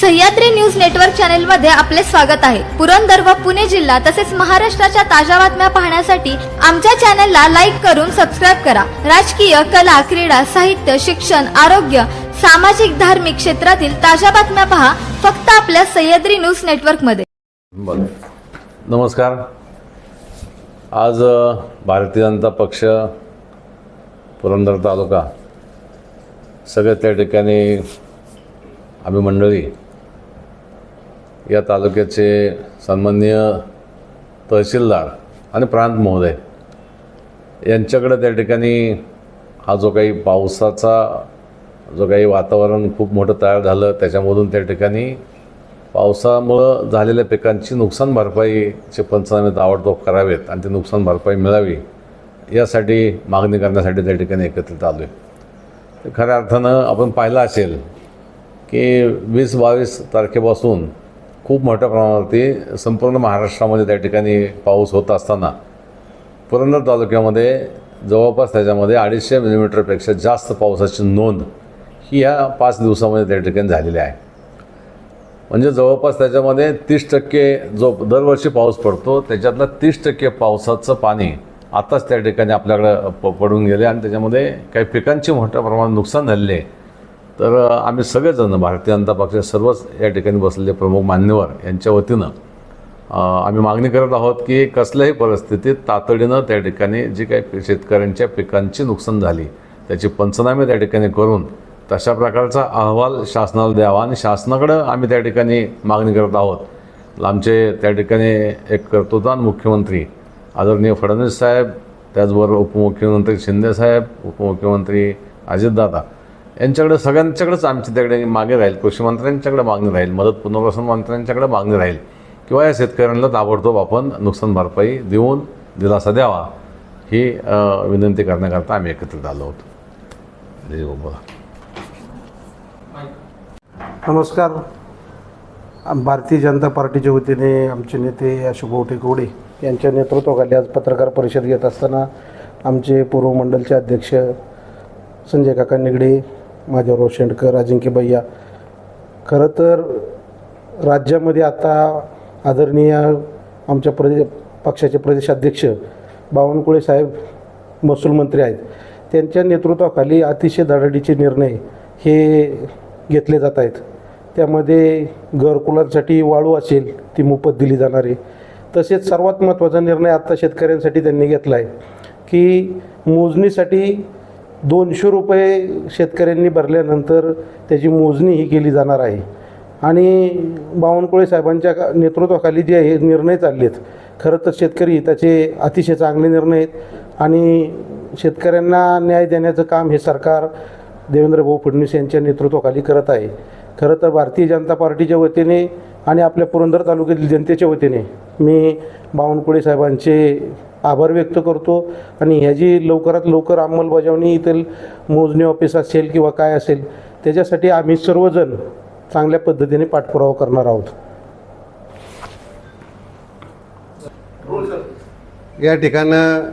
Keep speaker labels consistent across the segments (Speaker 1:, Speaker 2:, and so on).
Speaker 1: Sahyadri news network चॅनलमध्ये आपले स्वागत आहे. पुरंदर व पुणे जिल्हा तसेच महाराष्ट्राच्या ताज्या बातम्या पाहण्यासाठी आमच्या चॅनलला लाईक करून सबस्क्राईब करा. राजकीय कला क्रीडा साहित्य शिक्षण आरोग्य सामाजिक धार्मिक क्षेत्रातील ताज्या बातम्या पहा फक्त आपल्या सह्याद्री न्यूज
Speaker 2: नेटवर्कमध्ये नमस्कार. आज भारतीय जनता पक्ष पुरंदर तालुका सगळे त्या ठिकाणी आम्ही मंडळी या तालुक्याचे सन्माननीय तहसीलदार आणि प्रांत महोदय यांच्याकडे त्या ठिकाणी हा जो काही पावसाचा जो काही वातावरण खूप मोठं तयार झालं त्याच्यामधून त्या ठिकाणी पावसामुळं झालेल्या पिकांची नुकसान भरपाईचे पंचनामे ताबडतोब करावेत आणि ते नुकसान भरपाई मिळावी यासाठी मागणी करण्यासाठी त्या ठिकाणी एकत्रित आलो आहे खऱ्या अर्थानं आपण पाहिलं असेल की वीस बावीस तारखेपासून खूप मोठ्या प्रमाणावरती संपूर्ण महाराष्ट्रामध्ये त्या ठिकाणी पाऊस होत असताना पुरंदर तालुक्यामध्ये जवळपास त्याच्यामध्ये अडीचशे मिलीमीटरपेक्षा जास्त पावसाची नोंद ही या पाच दिवसामध्ये त्या ठिकाणी झालेली आहे. म्हणजे जवळपास त्याच्यामध्ये तीस टक्के जो दरवर्षी पाऊस पडतो त्याच्यातलं तीस टक्के पावसाचं पाणी आताच त्या ठिकाणी आपल्याकडं प पडून गेले आणि त्याच्यामध्ये काही पिकांची मोठ्या प्रमाणात नुकसान झालेले आहे. तर आम्ही सगळेजण भारतीय जनता पक्षाचे सर्वच या ठिकाणी बसलेले प्रमुख मान्यवर यांच्या वतीनं आम्ही मागणी करत आहोत की कसल्याही परिस्थितीत तातडीनं त्या ठिकाणी जी काही शेतकऱ्यांच्या पिकांची नुकसान झाली त्याची पंचनामे त्या ठिकाणी करून तशा प्रकारचा अहवाल शासनाला द्यावा आणि शासनाकडं आम्ही त्या ठिकाणी मागणी करत आहोत. आमचे त्या ठिकाणी एक कर्तृत्वान मुख्यमंत्री आदरणीय फडणवीस साहेब त्याचबरोबर उपमुख्यमंत्री शिंदेसाहेब उपमुख्यमंत्री अजितदादा यांच्याकडे सगळ्यांच्याकडेच आमची त्याकडे मागे राहील. कृषी मंत्र्यांच्याकडे मागणी राहील. मदत पुनर्वसन मंत्र्यांच्याकडे मागणी राहील. किंवा या शेतकऱ्यांना ताबडतोब आपण नुकसान भरपाई देऊन दिलासा द्यावा. ही विनंती करण्याकरता आम्ही एकत्रित आलो होतो. बोला
Speaker 3: नमस्कार. आम- भारतीय जनता पार्टीच्या वतीने आमचे नेते अशोक टेकवडे यांच्या नेतृत्वाखाली आज पत्रकार परिषद घेत असताना आमचे पूर्व मंडलचे अध्यक्ष संजय काका निगडे माझ्या शेंडकर अजिंक्य भैया. खरं तर राज्यामध्ये आता आदरणीय आमच्या प्रदे पक्षाचे प्रदेशाध्यक्ष बावनकुळे साहेब महसूल मंत्री आहेत. त्यांच्या नेतृत्वाखाली अतिशय धडाडीचे निर्णय हे घेतले जात आहेत. त्यामध्ये घरकुलांसाठी वाळू असेल ती मोफत दिली जाणार आहे. तसेच सर्वात महत्त्वाचा निर्णय आत्ता शेतकऱ्यांसाठी त्यांनी घेतला आहे की मोजणीसाठी दोनशे रुपये शेतकऱ्यांनी भरल्यानंतर त्याची मोजणी ही केली जाणार आहे. आणि बावनकुळे साहेबांच्या का- नेतृत्वाखाली जे हे निर्णय चालले आहेत खरं तर शेतकरी हिताचे अतिशय चांगले निर्णय आहेत आणि शेतकऱ्यांना न्याय देण्याचं काम हे सरकार देवेंद्र भाऊ फडणवीस यांच्या नेतृत्वाखाली करत आहे. खरं तर भारतीय जनता पार्टीच्या वतीने आणि आपल्या पुरंदर तालुक्यातील जनतेच्या वतीने मी बावनकुळे साहेबांचे आभार व्यक्त करतो. आणि ह्याची लवकरात लवकर अंमलबजावणी इथं मोजणी ऑफिस असेल किंवा काय असेल त्याच्यासाठी आम्ही सर्वजण चांगल्या पद्धतीने पाठपुरावा करणार आहोत.
Speaker 4: या ठिकाणं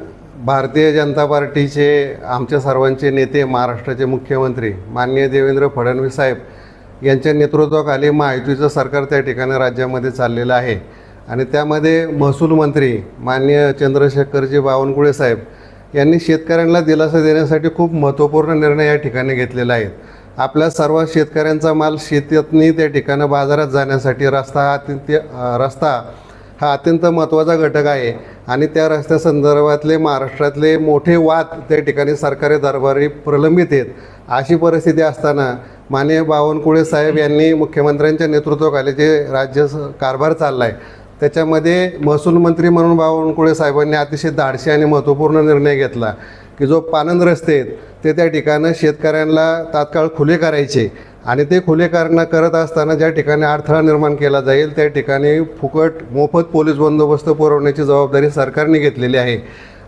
Speaker 4: भारतीय जनता पार्टीचे आमच्या सर्वांचे नेते महाराष्ट्राचे मुख्यमंत्री माननीय देवेंद्र फडणवीस साहेब यांच्या नेतृत्वाखाली महायुतीचं सरकार त्या ठिकाणी राज्यामध्ये चाललेलं आहे. आणि त्यामध्ये महसूल मंत्री माननीय चंद्रशेखरजी बावनकुळे साहेब यांनी शेतकऱ्यांना दिलासा देण्यासाठी खूप महत्त्वपूर्ण निर्णय या ठिकाणी घेतलेला आहे. आपल्या सर्व शेतकऱ्यांचा माल शेतीतनी त्या ठिकाणी बाजारात जाण्यासाठी रस्ता हा अत्यंत रस्ता हा अत्यंत महत्त्वाचा घटक आहे. आणि त्या रस्त्यासंदर्भातले महाराष्ट्रातले मोठे वाद त्या ठिकाणी सरकारी दरबारी प्रलंबित आहेत. अशी परिस्थिती असताना माननीय बावनकुळे साहेब यांनी मुख्यमंत्र्यांच्या नेतृत्वाखाली जे राज्य स- कारभार चालला आहे त्याच्यामध्ये महसूल मंत्री म्हणून बावनकुळे साहेबांनी अतिशय धाडशी आणि महत्त्वपूर्ण निर्णय घेतला की जो पानंद रस्ते आहेत ते त्या ठिकाणं शेतकऱ्यांना तात्काळ खुले करायचे आणि ते खुले करणं करत असताना ज्या ठिकाणी अडथळा निर्माण केला जाईल त्या ठिकाणी फुकट मोफत पोलीस बंदोबस्त पुरवण्याची जबाबदारी सरकारने घेतलेली आहे.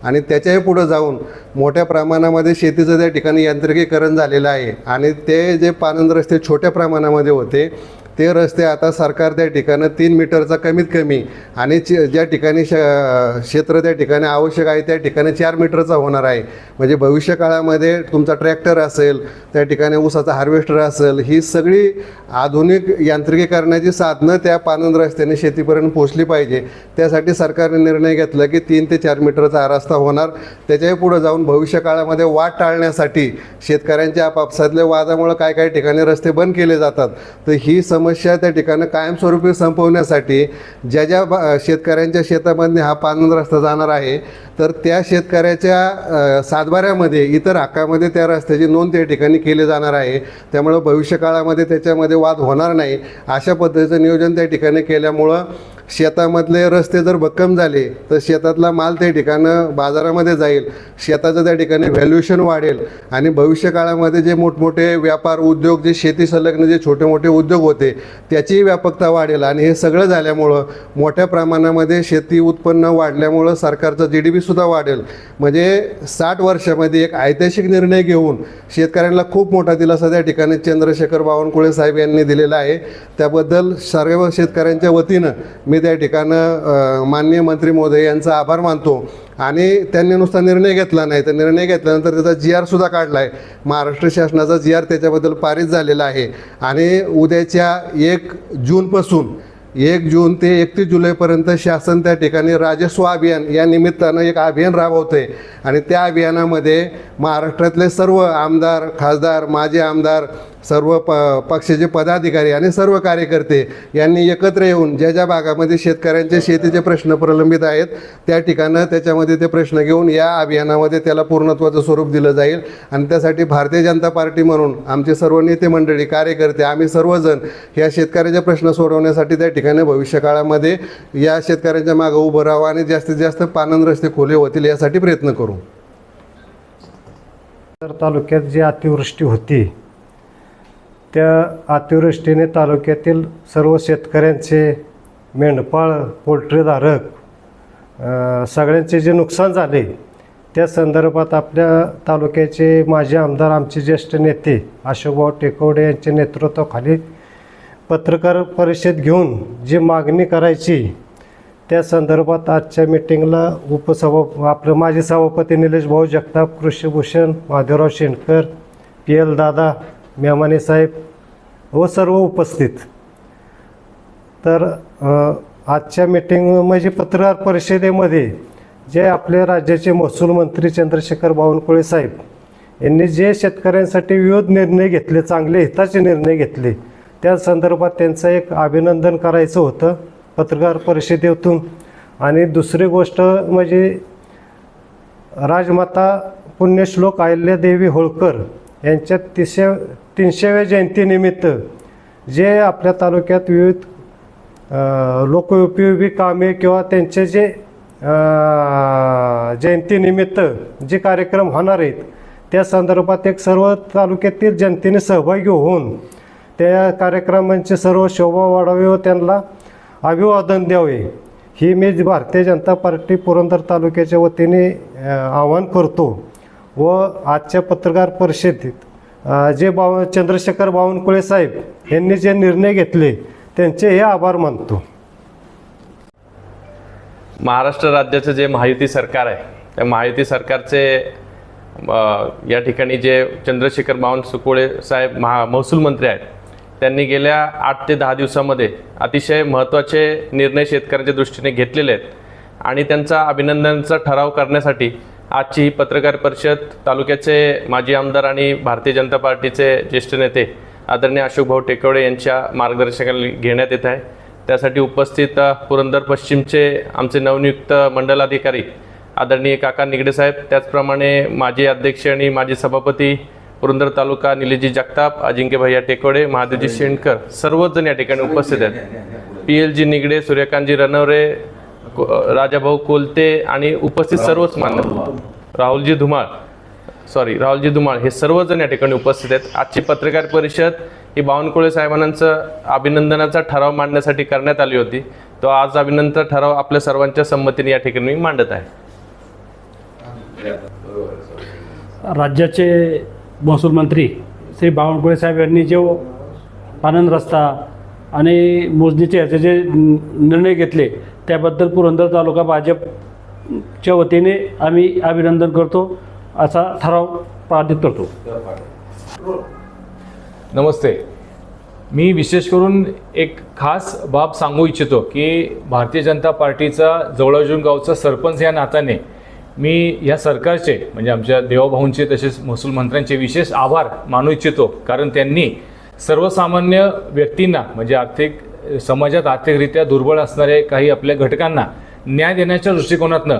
Speaker 4: आणि त्याच्याही पुढं जाऊन मोठ्या प्रमाणामध्ये शेतीचं त्या ठिकाणी यांत्रिकीकरण झालेलं आहे. आणि ते जे पानंद रस्ते छोट्या प्रमाणामध्ये होते ते रस्ते आता सरकार त्या ठिकाणं तीन मीटरचा कमीत कमी आणि ज्या ठिकाणी श क्षेत्र त्या ठिकाणी आवश्यक आहे त्या ठिकाणी चार मीटरचा होणार आहे. म्हणजे भविष्य काळामध्ये तुमचा ट्रॅक्टर असेल त्या ठिकाणी ऊसाचा हार्वेस्टर असेल ही सगळी आधुनिक यांत्रिकीकरणाची साधनं त्या पानंद रस्त्याने शेतीपर्यंत पोचली पाहिजे. त्यासाठी सरकारने निर्णय घेतला की तीन ते चार मीटरचा रस्ता होणार. त्याच्याही पुढे जाऊन भविष्य काळामध्ये वाद टाळण्यासाठी शेतकऱ्यांच्या आपापसातल्या वादामुळे काय काय ठिकाणी रस्ते बंद केले जातात तर ही समस्या त्या ठिकाणं कायमस्वरूपी संपवण्यासाठी ज्या ज्या बा- शेतकऱ्यांच्या शेतामध्ये हा पानंद रस्ता जाणार आहे तर त्या शेतकऱ्याच्या सातबाऱ्यामध्ये इतर हक्कामध्ये त्या रस्त्याची नोंद त्या ठिकाणी केली जाणार आहे. त्यामुळं भविष्य काळामध्ये त्याच्यामध्ये वाद होणार नाही. अशा पद्धतीचं नियोजन त्या ठिकाणी केल्यामुळं शेतामधले रस्ते जर भक्कम झाले तर शेतातला माल त्या ठिकाणं बाजारामध्ये जाईल. शेताचं त्या ठिकाणी व्हॅल्युएशन वाढेल. आणि भविष्य काळामध्ये जे मोठमोठे व्यापार उद्योग जे शेती संलग्न जे छोटे मोठे उद्योग होते त्याचीही व्यापकता वाढेल. आणि हे सगळं झाल्यामुळं मोठ्या प्रमाणामध्ये शेती उत्पन्न वाढल्यामुळं सरकारचं जी डी पीसुद्धा वाढेल. म्हणजे साठ वर्षामध्ये एक ऐतिहासिक निर्णय घेऊन शेतकऱ्यांना खूप मोठा दिलासा त्या ठिकाणी चंद्रशेखर बावनकुळे साहेब यांनी दिलेला आहे. त्याबद्दल सर्व शेतकऱ्यांच्या वतीनं मी त्या ठिकाणं माननीय मंत्री महोदय यांचा आभार मानतो. आणि त्यांनी नुसता निर्णय घेतला नाही. तर निर्णय घेतल्यानंतर त्याचा जी आरसुद्धा काढला आहे महाराष्ट्र शासनाचा जी आर त्याच्याबद्दल पारित झालेला आहे. आणि उद्याच्या एक जूनपासून एक जून ते एकतीस जुलैपर्यंत शासन त्या ठिकाणी राजस्व अभियान या निमित्तानं एक अभियान राबवते आणि त्या अभियानामध्ये महाराष्ट्रातले सर्व आमदार खासदार माजी आमदार सर्व प पक्षाचे पदाधिकारी आणि सर्व कार्यकर्ते यांनी एकत्र येऊन ज्या ज्या भागामध्ये शेतकऱ्यांचे शेतीचे प्रश्न प्रलंबित आहेत त्या ठिकाणं त्याच्यामध्ये ते प्रश्न घेऊन या अभियानामध्ये त्याला पूर्णत्वाचं स्वरूप दिलं जाईल. आणि त्यासाठी भारतीय जनता पार्टी म्हणून आमचे सर्व नेते मंडळी कार्यकर्ते आम्ही सर्वजण या शेतकऱ्याचे प्रश्न सोडवण्यासाठी त्या ठिकाणी भविष्यकाळामध्ये या शेतकऱ्यांच्या मागं उभं राहावं आणि जास्तीत जास्त पानन रस्ते खुले होतील यासाठी प्रयत्न करू.
Speaker 5: तर तालुक्यात जी अतिवृष्टी होती त्या अतिवृष्टीने तालुक्यातील सर्व शेतकऱ्यांचे मेंढपाळ पोल्ट्रीधारक सगळ्यांचे जे नुकसान झाले त्या संदर्भात आपल्या तालुक्याचे माजी आमदार आमचे ज्येष्ठ नेते अशोकभाऊ टेकवडे यांच्या नेतृत्वाखाली पत्रकार परिषद घेऊन जी मागणी करायची त्या संदर्भात आजच्या मिटिंगला उपसभा आपलं माजी सभापती निलेश भाऊ जगताप कृषीभूषण माधवराव शेणकर पी एल दादा मेमाने साहेब व सर्व उपस्थित. तर आजच्या मिटिंग म्हणजे पत्रकार परिषदेमध्ये जे आपले राज्याचे महसूल मंत्री चंद्रशेखर बावनकुळे साहेब यांनी जे शेतकऱ्यांसाठी विविध निर्णय घेतले चांगले हिताचे निर्णय घेतले त्या संदर्भात त्यांचं एक अभिनंदन करायचं होतं पत्रकार परिषदेतून. आणि दुसरी गोष्ट म्हणजे राजमाता पुण्यश्लोक अहिल्यादेवी होळकर यांच्या तिसऱ्या तीनशेव्या जयंतीनिमित्त जे आपल्या तालुक्यात विविध लोकोपयोगी कामे किंवा त्यांचे जे जयंतीनिमित्त जे कार्यक्रम होणार आहेत त्या संदर्भात एक सर्व तालुक्यातील जनतेने सहभागी होऊन त्या कार्यक्रमांची सर्व शोभा वाढावी व त्यांना अभिवादन द्यावे. ही मी भारतीय जनता पार्टी पुरंदर तालुक्याच्या वतीने आवाहन करतो व आजच्या पत्रकार परिषदेत जे बाव चंद्रशेखर बावनकुळे साहेब यांनी जे निर्णय घेतले त्यांचे हे आभार मानतो.
Speaker 6: महाराष्ट्र राज्याचं जे महायुती सरकार आहे त्या महायुती सरकारचे या ठिकाणी जे चंद्रशेखर बावनकुळे साहेब महा महसूल मंत्री आहेत त्यांनी गेल्या आठ ते दहा दिवसामध्ये अतिशय महत्त्वाचे निर्णय शेतकऱ्यांच्या दृष्टीने घेतलेले आहेत. आणि त्यांचा अभिनंदनाचा ठराव करण्यासाठी आजची ही पत्रकार परिषद तालुक्याचे माजी आमदार आणि भारतीय जनता पार्टीचे ज्येष्ठ नेते आदरणीय अशोकभाऊ टेकवडे यांच्या मार्गदर्शनाखाली घेण्यात येत आहे. त्यासाठी उपस्थित पुरंदर पश्चिमचे आमचे नवनियुक्त मंडलाधिकारी आदरणीय काका निगडे साहेब त्याचप्रमाणे माजी अध्यक्ष आणि माजी सभापती पुरंदर तालुका निलेजी जगताप अजिंक्य भैया टेकोडे महादेवजी शेंडकर सर्वच जण या ठिकाणी उपस्थित आहेत. P L G Nigade Suryakantji Ranaware Rajabhau Kolte आणि उपस्थित सर्वच मान्य राहुलजी धुमाळ. सॉरी राहुलजी धुमाळ हे सर्वजण या ठिकाणी उपस्थित आहेत. आजची पत्रकार परिषद ही बावनकुळे साहेबांचं अभिनंदनाचा ठराव मांडण्यासाठी करण्यात आली होती. तो आज अभिनंदन ठराव आपल्या सर्वांच्या संमतीने या ठिकाणी मांडत आहे.
Speaker 7: राज्याचे महसूल मंत्री श्री बावनकुळे साहेब यांनी जो पानंद रस्ता आणि मोजणीचे याचे जे निर्णय घेतले त्याबद्दल पुरंदर तालुका भाजपच्या वतीने आम्ही अभिनंदन करतो. असा ठराव पारित करतो.
Speaker 8: नमस्ते. मी विशेष करून एक खास बाब सांगू इच्छितो की भारतीय जनता पार्टीचा जवळजून गावचा सरपंच या नात्याने मी या सरकारचे म्हणजे आमच्या देवाभाऊंचे तसेच महसूल मंत्र्यांचे विशेष आभार मानू इच्छितो. कारण त्यांनी सर्वसामान्य व्यक्तींना म्हणजे आर्थिक समाजात आर्थिकरित्या दुर्बळ असणारे काही आपल्या घटकांना न्याय देण्याच्या दृष्टिकोनातनं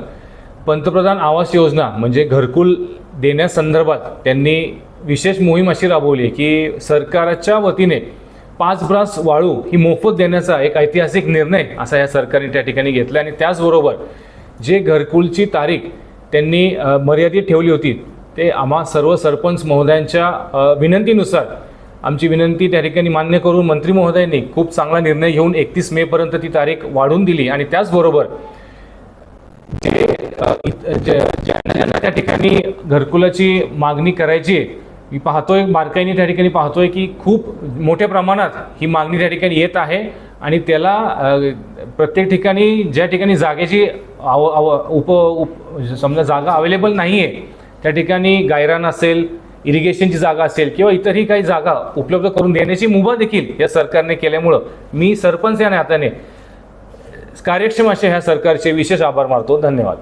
Speaker 8: पंतप्रधान आवास योजना म्हणजे घरकुल देण्यासंदर्भात त्यांनी विशेष मोहीम अशी राबवली की सरकारच्या वतीने पाच ब्रास वाळू ही मोफत देण्याचा एक ऐतिहासिक निर्णय असा या सरकारने त्या ठिकाणी घेतला. आणि त्याचबरोबर जे घरकुलची तारीख त्यांनी मर्यादित ठेवली होती. ते आम्हा सर्व सरपंच महोदयांच्या विनंतीनुसार आमची विनंती त्या ठिकाणी मान्य करून मंत्री महोदयांनी खूप चांगला निर्णय घेऊन एकतीस मेपर्यंत ती तारीख वाढवून दिली. आणि त्याचबरोबर जे ज्यांना ज्यांना त्या ठिकाणी घरकुलाची मागणी करायची आहे, मी पाहतोय बारकाईने त्या ठिकाणी पाहतोय की खूप मोठ्या प्रमाणात ही मागणी त्या ठिकाणी येत आहे. आणि त्याला प्रत्येक ठिकाणी ज्या ठिकाणी जागेची आव आव उप उप म्हणजे समजा जागा अवेलेबल नाही आहे त्या ठिकाणी गायरान असेल इरिगेशनची जागा असेल किंवा इतरही काही जागा उपलब्ध करून देण्याची मुभा देखील या सरकारने केल्यामुळं मी सरपंच या नात्याने कार्यक्षम असे ह्या सरकारचे विशेष आभार मानतो. धन्यवाद.